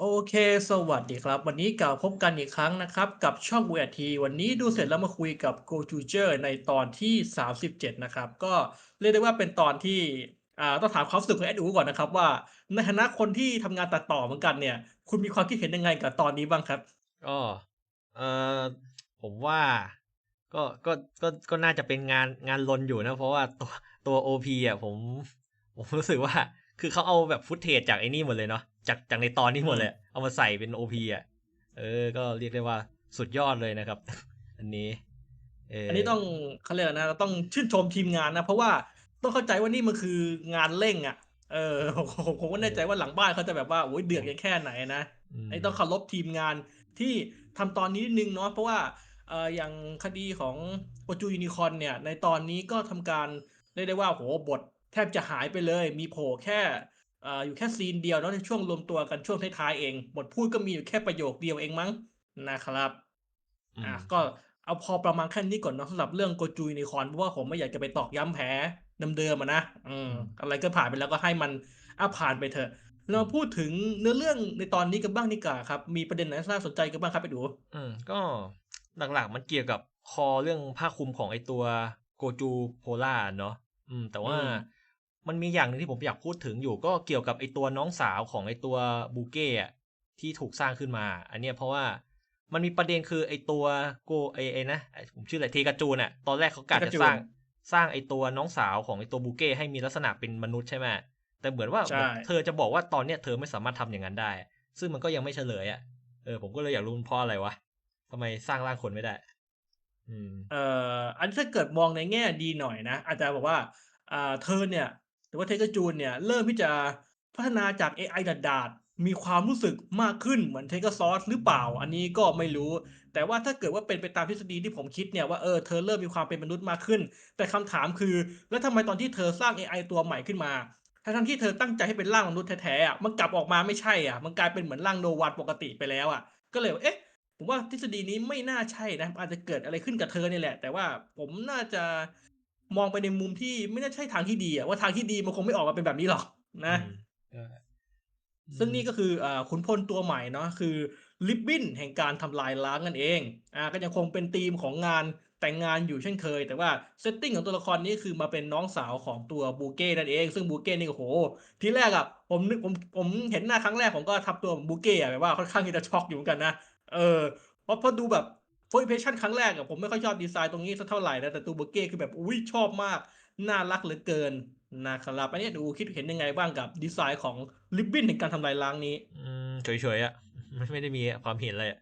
โอเค สวัสดีครับ วันนี้กลับพบกันอีกครั้งนะครับ กับช่อง VRT วันนี้ดูเสร็จแล้วมาคุยกับ Go t o j e r ในตอนที่ 37 นะครับ ก็เรียกได้ว่าเป็นตอนที่อ่าต้องถามความรู้สึกของแอดอูก่อนนะครับว่าในฐานะคนที่ทำงานตัดต่อเหมือนกันเนี่ย คุณมีความคิดเห็นยังไงกับตอนนี้บ้างครับ ก็เออผมว่าก็ก็ก็ก็น่าจะเป็นงานงานลนอยู่นะ เพราะว่าตัวตัวโอพีอะผม ผมรู้สึกว่า คือเขาเอาแบบฟุตเทจจากไอ้นี่หมดเลยเนาะ จากจากในตอนนี้หมดเลย เอามาใส่เป็นโอพีอะ เออ ก็เรียกได้ว่าสุดยอดเลยนะครับ อันนี้เอออัอันนี้ต้องเขาเรียกอะไรนะเราต้องชื่นชมทีมงานนะ เพราะว่าต้องเข้าใจว่านี่มันคืองานเร่งอะ เออผมผมผมก็แน่ใจว่าหลังบ้านเขาจะแบบว่าโอ้ยเดือดกันแค่ไหนนะมไอ้ต้องเคารพทีมงานที่ทำตอนนี้นิดนึงเนาะเพราะว่าเอ่ออย่างคดีของโอจูยูนิคอนเนี่ย ในตอนนี้ก็ทำการเรียกได้ว่าโหบทแทบจะหายไปเลย มีโผล่แค่เอ่ออยู่แค่ซีนเดียวเนาะในช่วงรวมตัวกันช่วงท้ายๆเองบทพูดก็มีอยู่แค่ประโยคเดียวเองมั้งนะครับอืมอะก็เอาพอประมาณแค่นี้ก่อนเนาะสำหรับเรื่องโกจูยูนิคอนเพราะว่าผมไม่อยากจะไปตอกย้ำแผลเดิมๆอะนะอืมอะไรก็ผ่านไปแล้วก็ให้มันอะผ่านไปเถอะ เราพูดถึงเนื้อเรื่องในตอนนี้กันบ้างดีกว่าครับ มีประเด็นไหนน่าสนใจกันบ้างครับไปดู อืมก็หลักๆมันเกี่ยวกับคอเรื่องผ้าคลุมของไอตัวโกจูโพล่าเนาะอืม แต่ว่าอื มมันมีอย่างหนึงที่ผมอยากพูดถึงอยู่ก็เกี่ยวกับไอตัวน้องสาวของไอตัวบูเก้อะที่ถูกสร้างขึ้นมา อันเนี้ยเพราะว่ามันมีประเด็นคือไอตัวโกไอไอนะไอ้ผมชื่ออะไรเทกาจูนอะตอนแรกเขากะจะสร้างสร้างไอตัวน้องสาวของไอตัวบูเก้ให้มีลักษณะเป็นมนุษย์ใช่ไหมแต่เหมือนว่าใช่เธอจะบอกว่าตอนเนี้ยเธอไม่สามารถทำอย่างนั้นได้ ซึ่งมันก็ยังไม่เฉลยอะเออผมก็เลยอยากรู้มันเพราะอะไรวะทำไมสร้างร่างคนไม่ได้ อืมเอ่ออันนี้ถ้าเกิดมองในแง่ดีหน่อยนะอาจจะบอกว่าอ่าเธอเนี่ย หรือว่าเทกจูนเนี่ยเริ่มที่จะพัฒนาจาก AI ดาดาดมีความรู้สึกมากขึ้นเหมือนเทกซอสหรือเปล่า อันนี้ก็ไม่รู้ แต่ว่าถ้าเกิดว่าเป็นไปตามทฤษฎีที่ผมคิดเนี่ยว่าเออเธอเริ่มมีความเป็นมนุษย์มากขึ้น แต่คำถามคือ แล้วทำไมตอนที่เธอสร้าง AI ตัวใหม่ขึ้นมาทั้งที่เธอตั้งใจให้เป็นร่างมนุษย์แท้ๆอะมันกลับออกมาไม่ใช่อะ มันกลายเป็นเหมือนร่างโนวันปกติไปแล้วอะ ก็เลยเอ๊ะผมว่าทฤษฎีนี้ไม่น่าใช่นะอาจจะเกิดอะไรขึ้นกับเธอเนี่ยแหละ แต่ว่าผมน่าจะ มองไปในมุมที่ไม่น่าใช่ทางที่ดีอะว่าทางที่ดีมันคงไม่ออกมาเป็นแบบนี้หรอกนะอืมซึ่งนี่ก็คืออ่าขุนพลตัวใหม่เนาะคือลิบบินแห่งการทำลายล้างนั่นเองอ่าก็ยังคงเป็นธีมของงานแต่งงานอยู่เช่นเคย แต่ว่าเซตติ้งของตัวละครนี้คือมาเป็นน้องสาวของตัวบูเก้นั่นเอง ซึ่งบูเก้นี่โอ้โห ทีแรกอะผมนึกผมผมเห็นหน้าครั้งแรกผมก็ทับตัวบูเก้อะแบบว่าค่อนข้างที่จะช็อกอยู่เหมือนกันนะเออเพราะพอดูแบบ f ฟ r ร์ impression ครั้งแรกอะผมไม่ค่อยชอบดีไซน์ตรงนี้สักเท่าไหร่นะ แต่ตัวบูเก้คือแบบอุ้ยชอบมาก น่ารักเหลือเกินนะครับอันนี้ดูคิดเห็นยังไงบ้างกับดีไซน์ของลิบบินในการทำลายล้างนี้ อืมเฉยๆอะไม่ไม่ได้มีความเห็นเลยอะ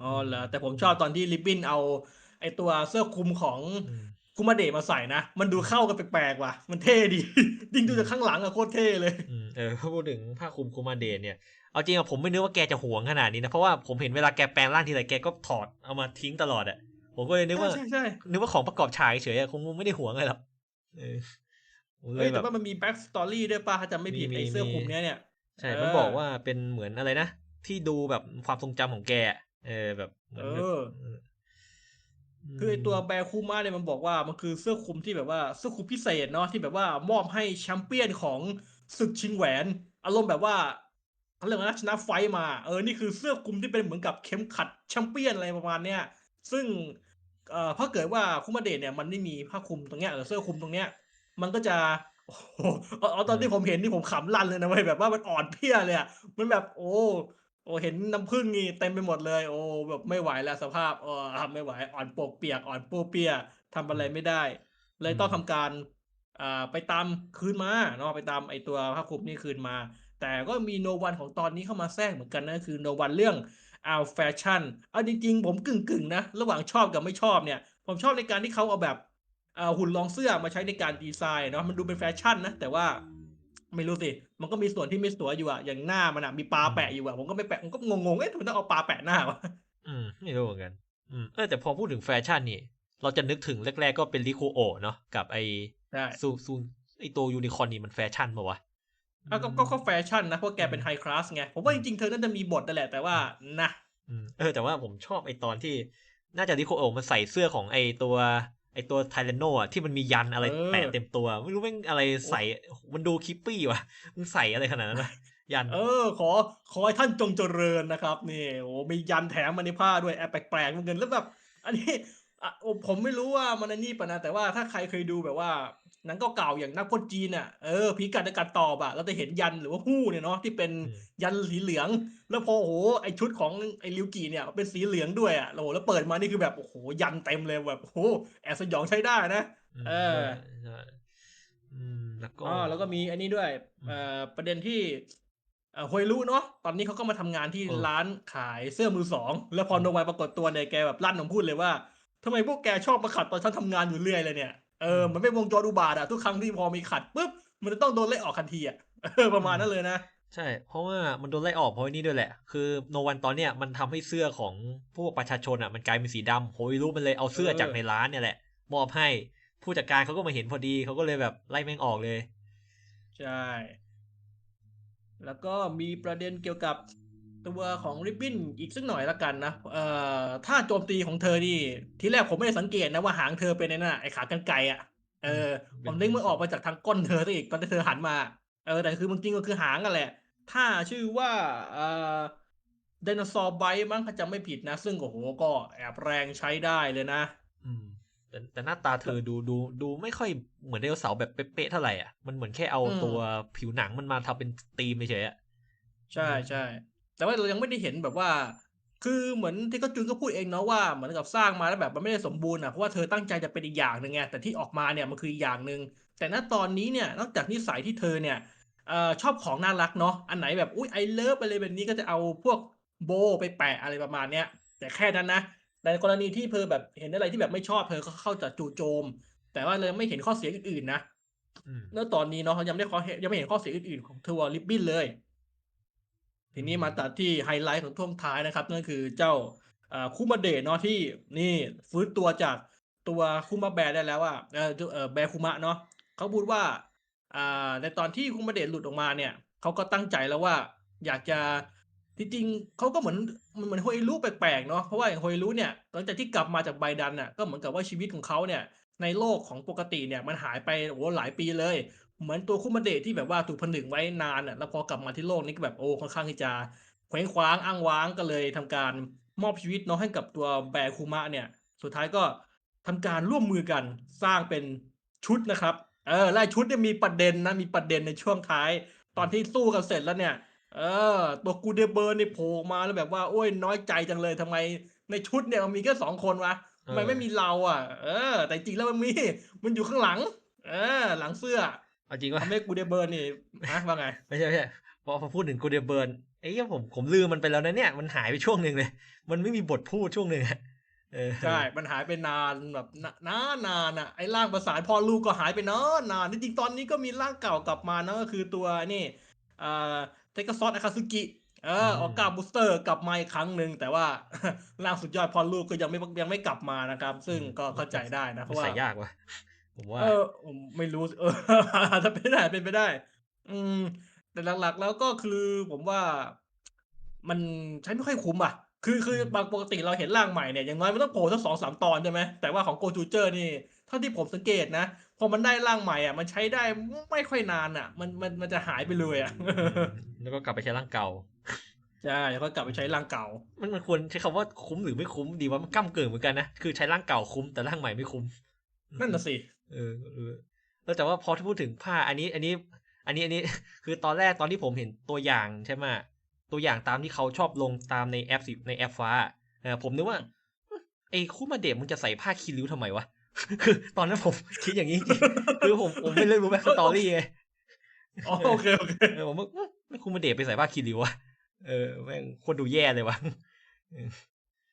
อ๋อเหรอแต่ผมชอบตอนที่ลิบบินเอา ไอตัวเสื้อคลุมของอืมคุมาเดะมาใส่นะ มันดูเข้ากันแปลกๆว่ะ มันเท่ดียิ่งดูจากข้างหลังอะโคตรเท่เลยอืมเออพูดถึงผ้าคลุมคูมาเดนเนี่ย เอาจริงอะผมไม่นึกว่าแกจะหวงขนาดนี้นะเพราะว่าผมเห็นเวลาแกแปลงร่างทีไรแกก็ถอดเอามาทิ้งตลอดอะผมก็เลยนึกว่าใช่ใช่นึกว่าของประกอบฉากเฉยๆอะคงไม่ได้หวงอะไรหรอกเออผมเลเฮ้ยยแบแต่บว่ามันมีแบ็กสตอรี่ด้วยป่ะถ้าจำไม่ผิดมีไอเสื้อมีคลุมเนี้ยเนี่ยใช่เออมันบอกว่าเป็นเหมือนอะไรนะ ที่ดูแบบความทรงจำของแกอะเออแบบเหมือนเอแบบอคือไอตัวแบร์คูมาเนี่ยมันบอกว่ามันคือเสื้อคลุมที่แบบว่าเสื้อคลุมพิเศษเนาะที่แบบว่ามอบให้แชมเปี้ยนของศึกชิงแหวน อารมณ์แบบว่า เขาเรียกว่านะชนะไฟต์มา เออ นี่คือเสื้อคลุมที่เป็นเหมือนกับเข็มขัดแชมเปี้ยนอะไรประมาณเนี้ย ซึ่งเอ่อถ้าเกิดว่าคุมาเดชเนี่ยมันไม่มีผ้าคลุมตรงเนี้ยเออเสื้อคลุมตรงเนี้ย มันก็จะโอ้โหเอาเอาตอนที่ผมเห็นนี่ผมขำลั่นเลยนะเว้ยแบบว่ามันอ่อนเพลียเลยอะมันแบบโอ้โอ้เห็นน้ำผึ้งนี่เต็มไปหมดเลย โอ้แบบไม่ไหวแล้วสภาพเออทำไม่ไหวอ่อนปวกเปียกอ่อนปูเปียทำอะไรไม่ได้ เลยต้องทำการอ่าไปตามคืนมาเนาะไปตามไอตัวผ้าคลุมนี่คืนมา แต่ก็มีโนวันของตอนนี้เข้ามาแทรกเหมือนกันนะคือโนวันเรื่องเอาแฟชั่นเอาจริงๆ ผมกึ่งๆ นะ ระหว่างชอบกับไม่ชอบเนี่ย ผมชอบในการที่เขาเอาแบบอ่าหุ่นรองเสื้อมาใช้ในการดีไซน์เนาะมันดูเป็นแฟชั่นนะ แต่ว่าไม่รู้สิ มันก็มีส่วนที่ไม่สวยอยู่อะอย่างหน้ามันอะมีปลาแปะอยู่อะผมก็ไม่แปะผมก็งงๆเอ๊ะทำไมต้องเอาปลาแปะหน้าวะอืมไม่รู้เหมือนกันอืมเออแต่พอพูดถึงแฟชั่นนี่ เราจะนึกถึงแรกๆก็เป็นริโคโอะเนาะกับไอใช่ซูซูไอตัวยูนิคอร์นนี่มันแฟชั่นปะวะ อะก็ก็ก็แฟชั่นนะเพราะแกเป็นไฮคลาสไง ผมว่าจริงๆ เธอน่าจะมีบทนั่นแหละแต่ว่านะ อืมเออแต่ว่าผมชอบไอตอนที่น่าจะริโคโอะมันใส่เสื้อของไอตัวไอตัวไทเลนโนอะที่มันมียันอะไรเออ แปะเต็มตัว ไม่รู้แม่งอะไรใส่มันดูคิปปี้ว่ะมันใส่อะไรขนาดนั้นวะยันเออ ขอขอให้ท่านจงเจริญนะครับนี่โอ้มียันแถมมาในผ้าด้วยแอบแปลกๆเหมือนกันแล้วแบบ อันนี้อะโอ้ผมไม่รู้ว่ามันอันนี้ปะนะแต่ว่าถ้าใครเคยดูแบบว่า หนังเก่าๆอย่างนักพจน์จีนอะเออผีกัดในกัดตอบอะเราจะเห็นยันหรือว่าฮู้เนี่ยเนาะที่เป็นอืมยันสีเหลือง แล้วพอโอ้โหไอชุดของไอริวกีเนี่ยเป็นสีเหลืองด้วยอะโอ้โหแล้วเปิดมานี่คือแบบโอ้โหยันเต็มเลยแบบโอ้โหแอบสยองใช้ได้นะมเออใช่ใช่อืมแล้วก็อ๋อแล้วก็มีอันนี้ด้วยอืมเอ่อประเด็นที่เอ่อฮวยรู้เนาะตอนนี้เขาก็มาทำงานที่เออร้านขายเสื้อมือสองแล้วพออืมโนไวปรากฏตัวเนี่ยแกแบบลั่นออกมาพูดเลยว่าทำไมพวกแกชอบมาขัดตอนฉันทำงานอยู่เรื่อยเลยเนี่ย เออมันไม่วงจรอุบาทอะทุกครั้งที่พอมีขัดปุ๊บมันจะต้องโดนไล่ออกทันทีอะเออประมาณนั้นเลยนะใช่ เพราะว่ามันโดนไล่ออกเพราะไอ้นี่ด้วยแหละ คือโนวันตอนเนี้ยมันทำให้เสื้อของพวกประชาชนอะมันกลายเป็นสีดำโฮยรู้มันเลยเอาเสื้อเออจากในร้านเนี่ยแหละ มอบให้ผู้จัดการเขาก็มาเห็นพอดีเขาก็เลยแบบไล่แม่งออกเลย ใช่ แล้วก็มีประเด็นเกี่ยวกับ ตัวของริบบิ้นอีกสักหน่อยละกันนะเอ่อถ้าโจมตีของเธอนี่ ทีแรกผมไม่ได้สังเกตนะว่าหางเธอเป็นไอ้น่ะไอ้ขากรรไกรอะเออเป็นผมนึกมันออกมาจากทางก้นเธอซะอีกตอนที่เธอหันมา เออแต่คือมันจริงก็คือหางกันแหละ ถ้าชื่อว่าเอ่อไดโนเสาร์ไบมั้งถ้าจำไม่ผิดนะ ซึ่งโอ้โหก็แอบแรงใช้ได้เลยนะ อืมแต่แต่หน้าตาเธอดูดูดูไม่ค่อยเหมือนไดโนเสาร์แบบเป๊ะๆเท่าไหร่อะมันเหมือนแค่เอาอืมตัวผิวหนังมันมาทำเป็นธีมเฉยๆอะใช่ใช่ แต่ว่าเรายังไม่ได้เห็นแบบว่า คือเหมือนที่ก็จุนก็พูดเองเนาะว่าเหมือนกับสร้างมาแล้วแบบมันไม่ได้สมบูรณ์อะเพราะว่าเธอตั้งใจจะเป็นอีกอย่างหนึ่งไงแต่ที่ออกมาเนี่ยมันคืออีกอย่างหนึ่งแต่ณตอนนี้เนี่ยนอกจากนิสัยที่เธอเนี่ยเอ่อชอบของน่ารักเนาะอันไหนแบบอุ้ยไอเลิฟอะไรแบบนี้ก็จะเอาพวกโบไปแปะอะไรประมาณเนี้ยแต่แค่นั้นนะแต่ในกรณีที่เธอแบบเห็นอะไรที่แบบไม่ชอบเธอก็เข้าจะจู่โจม แต่ว่าเลยไม่เห็นข้อเสียอื่นๆนะอืมแล้วตอนนี้เนาะยังไม่ได้ข้อเห็นยังไม่เห็นข้อเสียอื่นๆของทัวร์ลิบบินเลย ทีนี้มาตัดที่ไฮไลท์ของท่วงท้ายนะครับ นั่นคือเจ้าคุมาเดะเนาะที่นี่ฟื้นตัวจากตัวคุมาแบร์ได้แล้วว่าเออแบร์คุมะเนาะเขาพูดว่าในตอนที่คุมาเดะหลุดออกมาเนี่ยเขาก็ตั้งใจแล้วว่า อยากจะที่จริงเขาก็เหมือนมันเหมือนฮอยรู้แปลกๆเนาะเพราะว่าอย่างฮอยรู้เนี่ยหลังจากที่กลับมาจากไบดันน่ะก็เหมือนกับว่าชีวิตของเขาเนี่ยในโลกของปกติเนี่ยมันหายไปโอ้หลายปีเลย เหมือนตัวคุมาเดะที่แบบว่าถูกผนึกไว้นานอะแล้วพอกลับมาที่โลกนี้ก็แบบโอ้ค่อนข้างที่จะเคว้งคว้างอ้างว้างก็เลยทำการมอบชีวิตเนาะให้กับตัวแบร์คุมะเนี่ย สุดท้ายก็ทำการร่วมมือกันสร้างเป็นชุดนะครับ เออและชุดเนี่ยมีประเด็นนะมีประเด็นในช่วงท้าย ตอนที่สู้กันเสร็จแล้วเนี่ย เออ ตัวกูเดเบิร์นนี่โผล่มาแล้วแบบว่าโอ้ยน้อยใจจังเลยทำไมในชุดเนี่ยมันมีแค่สองคนวะทำไมไม่มีเราอะ เออ แต่จริงแล้วมันมีมันอยู่ข้างหลัง เออ หลังเสื้อ เอาจริงว่าทำให้กูเดเบิร์นนี่ฮะว่าไง ไม่ใช่ไม่ใช่พอพอพูดถึงกูเดเบิร์นไอ้เหี้ยผมผมลืมมันไปแล้วนะเนี่ยมันหายไปช่วงหนึ่งเลย มันไม่มีบทพูดช่วงหนึ่งอะเออใช่ มันหายไปนานแบบนานนานอะไอ้ร่างประสานพ่อลูกก็หายไปนานนานจริงๆตอนนี้ก็มีร่างเก่ากลับมานะก็คือตัวนี่อ่าเทกซอสอาคาซึกิเออออกกาบูสเตอร์กลับมาอีกครั้งหนึ่งแต่ว่าร่างสุดยอดพ่อลูกก็ยังไม่ยังไม่กลับมานะครับ ซึ่งก็เข้าใจได้นะเพมันราะว่าใส่ยากว่ะ ผมว่าเออผมไม่รู้เออ ถ้าเป็นไปได้เป็นไปได้ อืม แต่หลักๆ แล้วก็คือผมว่ามันใช้ไม่ค่อยคุ้มอะ คือคืออืมบางปกติเราเห็นร่างใหม่เนี่ยอย่างน้อยมันต้องโผล่สักสองสามตอนใช่ไหมแต่ว่าของโกจูเจอร์นี่เท่าที่ผมสังเกตนะพอมันได้ร่างใหม่อะ มันใช้ได้ไม่ค่อยนานอะ มันมันมันจะหายไปเลยอะแล้วก็กลับไปใช้ร่างเก่า ใช่แล้วก็กลับไปใช้ร่างเก่า มันมันควรใช้คำว่าคุ้มหรือไม่คุ้มดีว่ามันก้ำเกินเหมือนกันนะ คือใช้ร่างเก่าคุ้มแต่ร่างใหม่ไม่คุ้ม นั่นน่ะสิ เออเออแล้วแต่ว่าพอที่พูดถึงผ้าอันนี้ อันนี้ อันนี้อันนี้คือตอนแรกตอนที่ผมเห็นตัวอย่างใช่ไหมตัวอย่างตามที่เขาชอบลงตามในแอปสิในแอปฟ้าเออผมนึกว่าไอ้คู่มาเดะมึงจะใส่ผ้าคีริ้วทำไมวะคือตอนนั้นผมคิดอย่างนี้จริงๆคือผมผมไม่เลยรู้แบ็คสตอรี่ไงอ๋อโอเคโอเคเออผมว่าอื้อไม่คู่มาเดะไปใส่ผ้าคีริ้ววะเออแม่งโคตรดูแย่เลยวะ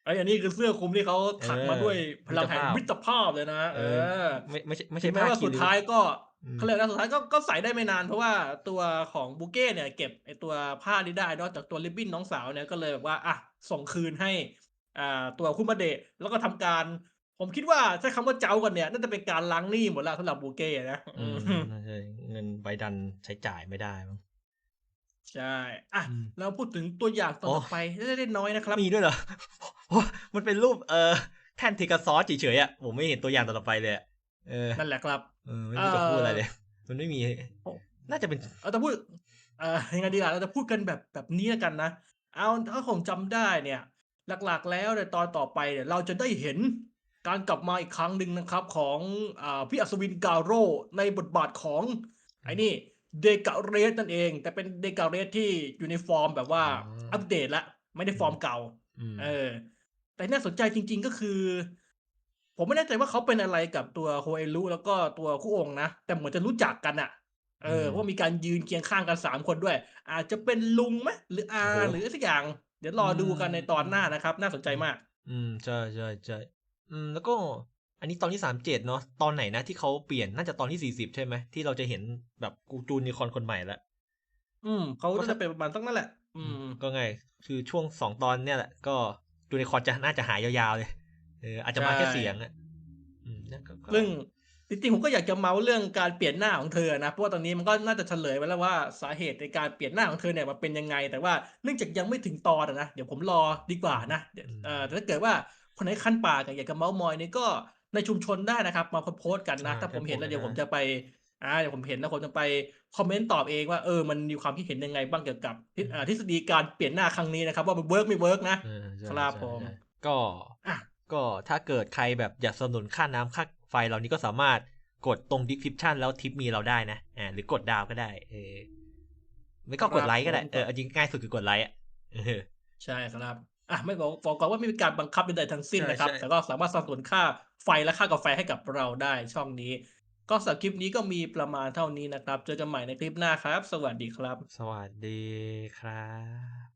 ไอ้อันนี้คือเสื้อคลุมที่เขาถักมาเออด้วยพลังแห่งมิมิตตรรภาภาพพเลยนะเอเอออ ไม่ไม่ใช่ไม่ถึใช่งแม้ผ้าว่าคีสุดริ้วท้ายก็อืมเขาเรียกนะสุดท้ายก็ก็ใส่ได้ไม่นานเพราะว่าตัวของบูเก้เนี่ย เก็บไอตัวผ้านี้ได้นอกจากตัวริบบิ้นน้องสาวเนี่ยก็เลยแบบว่าอะส่งคืนให้อ่าตัวคุมาเดะแล้วก็ทำการ ผมคิดว่าใช้คำว่าเจ้ากันเนี่ยน่าจะเป็นการล้างหนี้หมดแล้วสำหรับบูเก้นะอือืมมน่าจะเงินใบดันใช้จ่ายไม่ได้มั้ง ใช่อะอืม เราพูดถึงตัวอย่างต่อ๋ออไปเล็กๆน้อยๆนะครับ มีด้วยเหรอเพราะมันเป็นรูป เออแท่นเทกาซอสเฉยๆอะ ผมไม่เห็นตัวอย่างต่อไปเลยอะเออ นั่นแหละครับ เออ ไม่รู้จะพูดอะไรเลย มันไม่มีโอ้น่าจะเป็นเอาแต่พูด เอ่อยังไงดีล่ะ เราจะพูดกันแบบแบบนี้แล้วกันนะ เอาถ้าผมจำได้เนี่ย หลักๆแล้วในตอนต่อไปเนี่ย เราจะได้เห็นการกลับมาอีกครั้งหนึ่งนะครับ ของอ่าพี่อัศวินกาโร่ในบทบาทของ ไอ้นี่ เดกาเรสนั่นเอง แต่เป็นเดกาเรสที่อยู่ในฟอร์มแบบว่าอ๋ออัอัปเดตละไม่ได้ฟอร์มเก่าอืมเออ แต่น่าสนใจจริง ๆก็คือ ผมไม่แน่ใจว่าเขาเป็นอะไรกับตัวโฮเอรุแล้วก็ตัวคู่องค์นะ แต่เหมือนจะรู้จักกันอะเออเพราะว่ามีการยืนเคียงข้างกันสามคนด้วย อาจจะเป็นลุงไหมหรืออาหรือสักอย่าง เดี๋ยวรอดูกันในตอนหน้านะครับ น่าสนใจมาก อืมใช่ใช่ใช่อืมแล้วก็ อันนี้ตอนที่สามเจ็ดเนาะตอนไหนนะที่เขาเปลี่ยนน่าจะตอนที่สี่สิบใช่ไหมที่เราจะเห็นแบบกูจูนิคอนคนใหม่ละอืมเขาก็ก็ถ้าจะเป็นประมาณสักนั่นแหละ อืม ก็ไง คือช่วงสองตอนเนี่ยแหละ ก็จูนิคอนจะน่าจะหายยาวๆเลยเอออาจจะมาแค่ใช่เสียงอะอืมนั่นก็ก็ซึ่งจริงๆผมก็อยากจะเมาส์เรื่องการเปลี่ยนหน้าของเธอนะเพราะว่าตอนนี้มันก็น่าจะเฉลยไปแล้วว่าสาเหตุในการเปลี่ยนหน้าของเธอเนี่ยมันเป็นยังไง แต่ว่าเนื่องจากยังไม่ถึงตอนอะนะเดี๋ยวผมรอดีกว่านะเดี๋ยวเอ่อแต่ถ้าเกิดว่าคนไหนคันปากอะอยากจะเมาส์มอยนี่ก็ ในชุมชนได้นะครับ มาโพสต์กันนะถ้าผมเห็นแล้วเดี๋ยวผมจะไปอ่าเดี๋ยวผมเห็นแล้วผมจะไปคอมเมนต์ตอบเองว่าเออมันมีความคิดเห็นยังไงบ้างเกี่ยวกับทฤอ่าทฤษฎีการเปลี่ยนหน้าครั้งนี้นะครับ ว่ามันเวิร์กไม่เวิร์กนะ เออใช่ครับใช่ผมใช่ก็อะ ก็ถ้าเกิดใครแบบอยากสนับสนุนค่าน้ำค่าไฟเรานี้ก็สามารถกดตรง description แล้วทิปมีเราได้นะอ่าหรือกดดาวก็ได้ เออ ไม่ก็กดไลค์ก็ได้ เออเอาจริงง่ายสุดคือกดไลค์อะเออ ใช่ครับ อะไม่บอกบอกก่อนว่าไม่มีการบังคับใดๆทั้งสิ้นใช่นะครับใช่ แต่ก็สามารถสนับสนุนค่าไฟและค่ากาแฟให้กับเราได้ช่องนี้ ก็สำหรับคลิปนี้ก็มีประมาณเท่านี้นะครับ เจอกันใหม่ในคลิปหน้าครับ สวัสดีครับ สวัสดีครับ